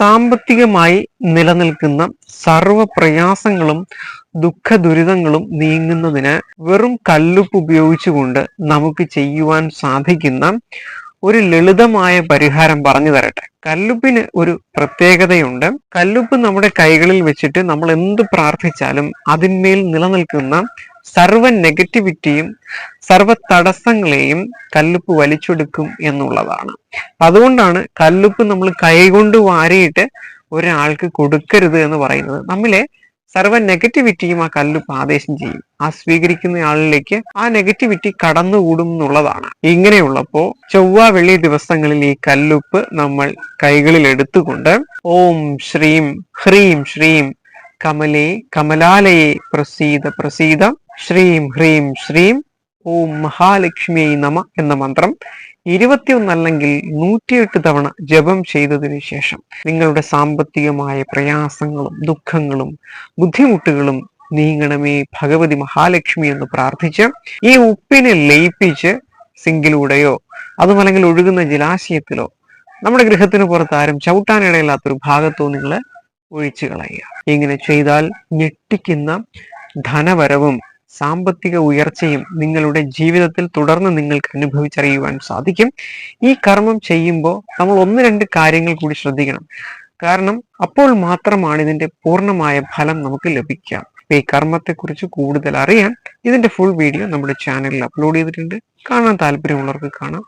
സാമ്പത്തികമായി നിലനിൽക്കുന്ന സർവ പ്രയാസങ്ങളും ദുഃഖ ദുരിതങ്ങളും നീങ്ങുന്നതിന് വെറും കല്ലുപ്പ് ഉപയോഗിച്ചുകൊണ്ട് നമുക്ക് ചെയ്യുവാൻ സാധിക്കുന്ന ഒരു ലളിതമായ പരിഹാരം പറഞ്ഞു തരട്ടെ. കല്ലുപ്പിന് ഒരു പ്രത്യേകതയുണ്ട്. കല്ലുപ്പ് നമ്മുടെ കൈകളിൽ വെച്ചിട്ട് നമ്മൾ എന്ത് പ്രാർത്ഥിച്ചാലും അതിന്മേൽ നിലനിൽക്കുന്ന സർവ നെഗറ്റിവിറ്റിയും സർവ തടസ്സങ്ങളെയും കല്ലുപ്പ് വലിച്ചെടുക്കും എന്നുള്ളതാണ്. അതുകൊണ്ടാണ് കല്ലുപ്പ് നമ്മൾ കൈകൊണ്ട് വാരിയിട്ട് ഒരാൾക്ക് കൊടുക്കരുത് എന്ന് പറയുന്നത്. നമ്മിലെ സർവ നെഗറ്റിവിറ്റിയും ആ കല്ലുപ്പ് ആദേശം ചെയ്യും. ആ സ്വീകരിക്കുന്ന ആളിലേക്ക് ആ നെഗറ്റിവിറ്റി കടന്നുകൂടും എന്നുള്ളതാണ്. ഇങ്ങനെയുള്ളപ്പോ ചൊവ്വ വെള്ളി ദിവസങ്ങളിൽ ഈ കല്ലുപ്പ് നമ്മൾ കൈകളിൽ എടുത്തുകൊണ്ട് ഓം ശ്രീം ഹ്രീം ശ്രീം കമലേ കമലാലയെ പ്രസീത പ്രസീത ശ്രീം ഹ്രീം ശ്രീം ഓം മഹാലക്ഷ്മിയായി നമ എന്ന മന്ത്രം ഇരുപത്തിയൊന്നല്ലെങ്കിൽ നൂറ്റിയെട്ട് തവണ ജപം ചെയ്തതിനു ശേഷം നിങ്ങളുടെ സാമ്പത്തികമായ പ്രയാസങ്ങളും ദുഃഖങ്ങളും ബുദ്ധിമുട്ടുകളും നീങ്ങണമേ ഭഗവതി മഹാലക്ഷ്മി എന്ന് പ്രാർത്ഥിച്ച് ഈ ഉപ്പിനെ ലയിപ്പിച്ച് സിങ്കിലൂടെയോ അതുമല്ലെങ്കിൽ ഒഴുകുന്ന ജലാശയത്തിലോ നമ്മുടെ ഗൃഹത്തിന് പുറത്ത് ആരും ചവിട്ടാനിടയില്ലാത്തൊരു ഭാഗത്തോ നിങ്ങൾ ഒഴിച്ചു കളയുക. ഇങ്ങനെ ചെയ്താൽ ഞെട്ടിക്കുന്ന ധനവരവും സാമ്പത്തിക ഉയർച്ചയും നിങ്ങളുടെ ജീവിതത്തിൽ തുടർന്ന് നിങ്ങൾക്ക് അനുഭവിച്ചറിയുവാൻ സാധിക്കും. ഈ കർമ്മം ചെയ്യുമ്പോൾ നമ്മൾ ഒന്ന് രണ്ട് കാര്യങ്ങൾ കൂടി ശ്രദ്ധിക്കണം. കാരണം അപ്പോൾ മാത്രമാണ് ഇതിന്റെ പൂർണമായ ഫലം നമുക്ക് ലഭിക്കുക. അപ്പൊ ഈ കർമ്മത്തെക്കുറിച്ച് കൂടുതൽ അറിയാൻ ഇതിന്റെ ഫുൾ വീഡിയോ നമ്മുടെ ചാനലിൽ അപ്ലോഡ് ചെയ്തിട്ടുണ്ട്. കാണാൻ താല്പര്യമുള്ളവർക്ക് കാണാം.